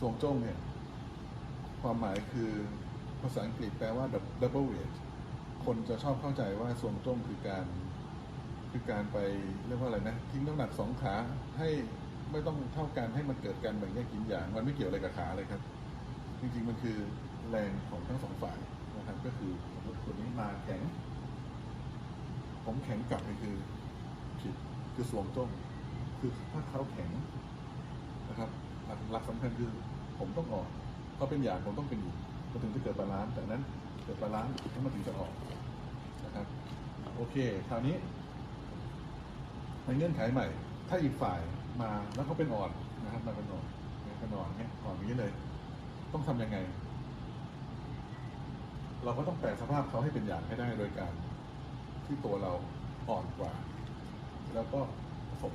สวงจ้งเนี่ย ความหมายคือภาษาอังกฤษแปลว่า double weight คนจะชอบเข้าใจว่าสวงจ้งคือการ คือการไปเรียกว่าอะไรนะ ทิ้งน้ำหนักสองขาให้ไม่ต้องเท่ากันให้มันเกิดการแบ่งแยกกินอย่าง มันไม่เกี่ยวอะไรกับขาเลยครับ จริงๆมันคือแรงของทั้งสองฝ่ายนะครับก็คือสมมติคนนี้มาแข็ง ผมแข็งกลับนี่คือผิดคือสวงจ้งคือถ้าเขาแข็ง หลักหลักสำคัญคือผมต้องออกเขาเป็นอย่างผมต้องเป็นอยู่มันถึงจะเกิดบาลานซ์แต่นั้นเกิดบาลานซ์แล้วมันถึงจะออกนะครับโอเค คราวนี้ ในเงื่อนไขใหม่ ถ้าอีกฝ่ายมาแล้วเขาเป็นอ่อนนะครับมาเป็นอ่อนเนี่ยเป็นอ่อนเนี่ยอ่อนอย่างนี้เลย ต้องทำยังไง เราก็ต้องแปลสภาพเขาให้เป็นอย่างให้ได้โดยการที่ตัวเราอ่อนกว่า แล้วก็ผสม